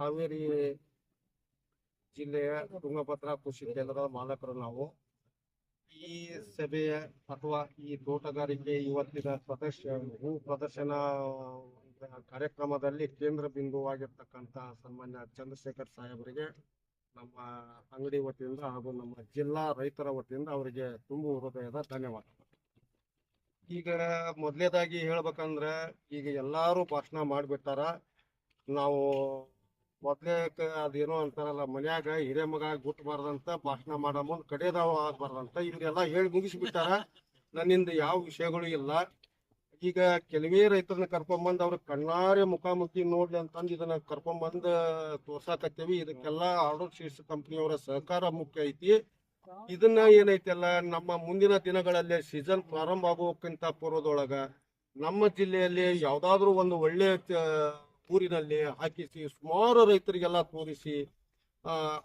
ಹಾವೇರಿ ಜಿಲ್ಲೆಯ ತುಂಗಭದ್ರಾ ಕೃಷಿ ಕೇಂದ್ರದ ಮಾಲಕರು ನಾವು. ಈ ಸಭೆಯ ಅಥವಾ ಈ ತೋಟಗಾರಿಕೆ ಇವತ್ತಿನ ಪ್ರದರ್ಶನ ಹೂ ಪ್ರದರ್ಶನ ಕಾರ್ಯಕ್ರಮದಲ್ಲಿ ಕೇಂದ್ರ ಬಿಂದುವಾಗಿರ್ತಕ್ಕಂಥ ಸನ್ಮಾನ್ಯ ಚಂದ್ರಶೇಖರ್ ಸಾಹೇಬರಿಗೆ ನಮ್ಮ ಅಂಗಡಿ ವತಿಯಿಂದ ಹಾಗೂ ನಮ್ಮ ಜಿಲ್ಲಾ ರೈತರ ವತಿಯಿಂದ ಅವರಿಗೆ ತುಂಬು ಹೃದಯದ ಧನ್ಯವಾದ. ಈಗ ಮೊದಲೇದಾಗಿ ಹೇಳ್ಬೇಕಂದ್ರೆ ಈಗ ಎಲ್ಲಾರು ಭಾಷಣ ಮಾಡಿಬಿಟ್ಟಾರ. ನಾವು ಮೊದ್ಲೇ ಅದೇನೋ ಅಂತಾರಲ್ಲ, ಮನ್ಯಾಗ ಹಿರೇ ಮಗ ಗುಟ್ಟಬಾರ್ದಂತ ಭಾಷಣ ಮಾಡೋ ಮುಂದ್ ಕಡೆದಾವ ಆಗ್ಬಾರ್ದಂತ ಇವರೆಲ್ಲ ಹೇಳಿ ಮುಗಿಸ್ಬಿಟ್ಟಾರ. ನನ್ನಿಂದ ಯಾವ ವಿಷಯಗಳು ಇಲ್ಲ. ಈಗ ಕೆಲವೇ ರೈತರನ್ನ ಕರ್ಕೊಂಬಂದ್ ಅವ್ರ ಕಣ್ಣಾರೆ ಮುಖಾಮುಖಿ ನೋಡ್ಲಿ ಅಂತಂದು ಇದನ್ನ ಕರ್ಕೊಂಬಂದ್ ತೋರ್ಸಾಕತ್ತೇವಿ. ಇದಕ್ಕೆಲ್ಲ ಆರ್ಡರ್ ಶೀಟ್ಸ್ ಕಂಪ್ನಿಯವರ ಸಹಕಾರ ಮುಖ್ಯ ಐತಿ. ಇದನ್ನ ಏನೈತಲ್ಲ, ನಮ್ಮ ಮುಂದಿನ ದಿನಗಳಲ್ಲಿ ಸೀಸನ್ ಪ್ರಾರಂಭ ಆಗೋಕ್ಕಿಂತ ಪೂರ್ವದೊಳಗ ನಮ್ಮ ಜಿಲ್ಲೆಯಲ್ಲಿ ಯಾವ್ದಾದ್ರು ಒಂದು ಒಳ್ಳೆ ಊರಿನಲ್ಲಿ ಹಾಕಿಸಿ ಸುಮಾರು ರೈತರಿಗೆಲ್ಲ ತೋರಿಸಿ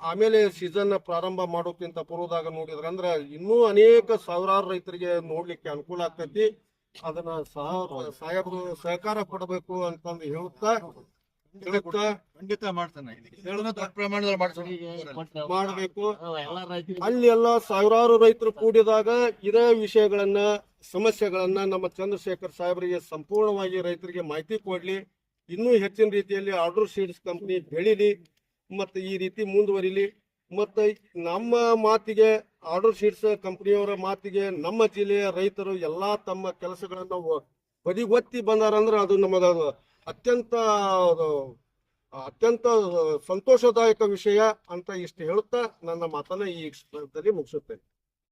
ಆಮೇಲೆ ಸೀಸನ್ ಪ್ರಾರಂಭ ಮಾಡೋಕ್ಕಿಂತ ಪೂರ್ವದಾಗ ನೋಡಿದ್ರೆ ಅಂದ್ರೆ ಇನ್ನೂ ಅನೇಕ ಸಾವಿರಾರು ರೈತರಿಗೆ ನೋಡ್ಲಿಕ್ಕೆ ಅನುಕೂಲ ಆಗ್ತೈತಿ. ಅದನ್ನ ಸಹ ಸಾಹೇಬರು ಸಹಕಾರ ಕೊಡಬೇಕು ಅಂತಂದು ಹೇಳುತ್ತಾ ಖಂಡಿತ ಮಾಡ್ತಾನೆ. ಮಾಡಬೇಕು. ಅಲ್ಲಿ ಎಲ್ಲ ಸಾವಿರಾರು ರೈತರು ಕೂಡಿದಾಗ ಇದೇ ವಿಷಯಗಳನ್ನ ಸಮಸ್ಯೆಗಳನ್ನ ನಮ್ಮ ಚಂದ್ರಶೇಖರ್ ಸಾಹೇಬರಿಗೆ ಸಂಪೂರ್ಣವಾಗಿ ರೈತರಿಗೆ ಮಾಹಿತಿ ಕೊಡ್ಲಿ. ಇನ್ನೂ ಹೆಚ್ಚಿನ ರೀತಿಯಲ್ಲಿ ಆರ್ಡರ್ ಶೀಟ್ಸ್ ಕಂಪ್ನಿ ಬೆಳಿಲಿ, ಮತ್ತು ಈ ರೀತಿ ಮುಂದುವರಿಲಿ. ಮತ್ತು ನಮ್ಮ ಮಾತಿಗೆ ಆರ್ಡರ್ ಶೀಟ್ಸ್ ಕಂಪ್ನಿಯವರ ಮಾತಿಗೆ ನಮ್ಮ ಜಿಲ್ಲೆಯ ರೈತರು ಎಲ್ಲ ತಮ್ಮ ಕೆಲಸಗಳನ್ನು ಬದಿಗೊತ್ತಿ ಬಂದಾರಂದ್ರೆ ಅದು ನಮಗೆ ಅತ್ಯಂತ ಅತ್ಯಂತ ಸಂತೋಷದಾಯಕ ವಿಷಯ ಅಂತ ಇಷ್ಟು ಹೇಳುತ್ತಾ ನನ್ನ ಮಾತನ್ನ ಈ ಮುಗಿಸುತ್ತೇನೆ.